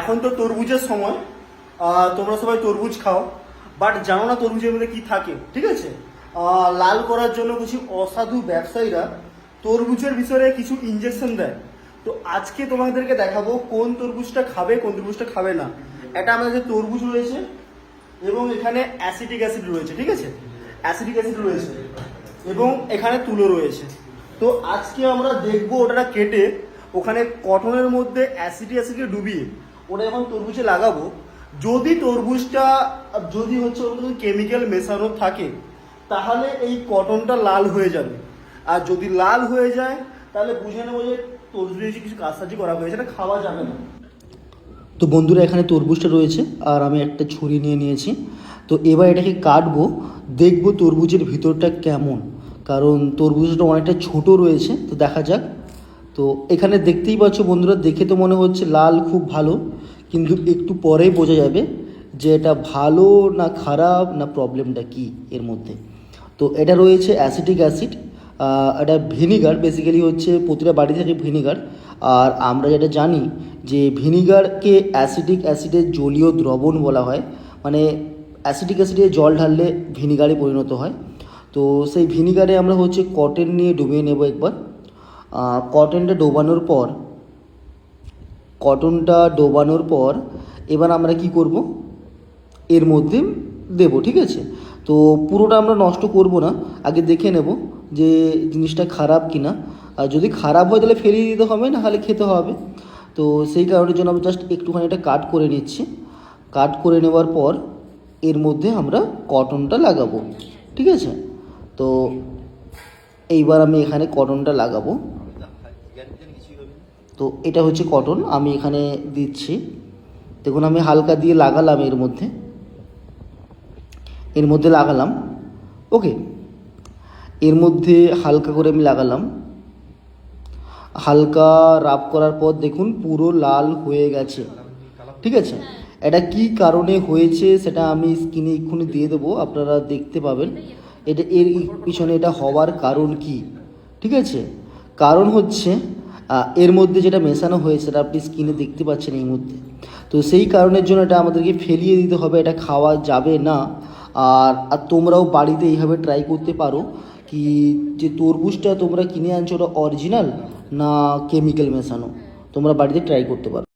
এখন তো তরমুজের সময় তোমরা সবাই তরমুজ খাও বাট জানো না তরমুজের মধ্যে কি থাকে, ঠিক আছে? লাল করার জন্য কিছু অসাধু ব্যবসায়ীরা তরমুজের ভিতরে কিছু ইঞ্জেকশন দেয়। তো আজকে তোমাদেরকে দেখাবো কোন তরমুজটা খাবে, কোন তরমুজটা খাবে না। এটা আমাদের তরমুজ রয়েছে, এবং এখানে অ্যাসিটিক অ্যাসিড রয়েছে, ঠিক আছে? অ্যাসিডিক অ্যাসিড রয়েছে, এবং এখানে তুলো রয়েছে। তো আজকে আমরা দেখব ওটা কেটে ওখানে কটনের মধ্যে অ্যাসিডি অ্যাসিডে ডুবিয়ে ওটা যখন তরমুজে লাগাবো। যদি তরমুজটা, যদি হচ্ছে ওর কেমিক্যাল মেশানো থাকে, তাহলে এই কটনটা লাল হয়ে যাবে। আর যদি লাল হয়ে যায়, তাহলে বুঝে নেব যে তরমুজে কিছু কাজসাজি করা হয়েছে এটা খাওয়া যাবে না। তো বন্ধুরা, এখানে তরমুজটা রয়েছে, আর আমি একটা ছুরি নিয়ে নিয়েছি। তো এবার এটাকে কাটবো, দেখব তরমুজের ভিতরটা কেমন। কারণ তরমুজটা অনেকটা ছোট রয়েছে, তো দেখা যাক তো এখানে দেখতেই পাচ্ছ বন্ধুরা, দেখে তো মনে হচ্ছে লাল খুব ভালো, কিন্তু একটু পরেই বোঝা যাবে যে এটা ভালো না খারাপ না প্রবলেমটা কি এর মধ্যে। তো এটা রয়েছে অ্যাসিটিক অ্যাসিড এটা ভিনিগার বেসিক্যালি হচ্ছে প্রতিটা বাড়ি থেকে ভিনিগার। আর আমরা যেটা জানি যে ভিনিগারকে অ্যাসিডিক অ্যাসিডের জলীয় দ্রবণ বলা হয় মানে অ্যাসিডিক অ্যাসিডে জল ঢাললে ভিনিগারে পরিণত হয়। তো সেই ভিনিগারে আমরা হচ্ছে কটন নিয়ে ডুবিয়ে নেব একবার। কটনটা ডোবানোর পর কটনটা ডোবানোর পর এবার আমরা কি করব? এর মধ্যে দেব, ঠিক আছে? তো পুরোটা আমরা নষ্ট করব না। আগে দেখে নেব যে জিনিসটা খারাপ কি না আর যদি খারাপ হয় তাহলে ফেলিয়ে দিতে হবে, না হলে খেতে হবে। তো সেই কারণের জন্য আমি জাস্ট একটুখানি এটা কাট করে নিচ্ছি। কাট করে নেওয়ার পর এর মধ্যে আমরা কটনটা লাগাবো, ঠিক আছে? তো এইবার আমি এখানে কটনটা লাগাবো। তো এটা হচ্ছে কটন আমি এখানে দিচ্ছি। দেখুন, আমি হালকা দিয়ে লাগালাম এর মধ্যে। এর মধ্যে লাগালাম। ওকে। এর মধ্যে হালকা করে আমি লাগালাম। হালকা রাব করার পর দেখুন, পুরো লাল হয়ে গেছে। ঠিক আছে? এটা কি কারণে হয়েছে সেটা আমি স্কিনে এক্ষুনি দিয়ে দেবো, আপনারা দেখতে পাবেন। এটা এর পিছনে এটা হওয়ার কারণ কি? ঠিক আছে? কারণ হচ্ছে এর মধ্যে যেটা মেশানো হয়েছে, সেটা আপনি স্কিনে দেখতে পাচ্ছেন এই মধ্যে তো সেই কারণের জন্য এটা আমাদেরকে ফেলিয়ে দিতে হবে, এটা খাওয়া যাবে না। আর আর তোমরাও বাড়িতে এইভাবে ট্রাই করতে পারো কি, যে তরমুজটা তোমরা কিনে আনছো, ওটা অরিজিনাল না কেমিক্যাল মেশানো? তোমরা বাড়িতে ট্রাই করতে পারো।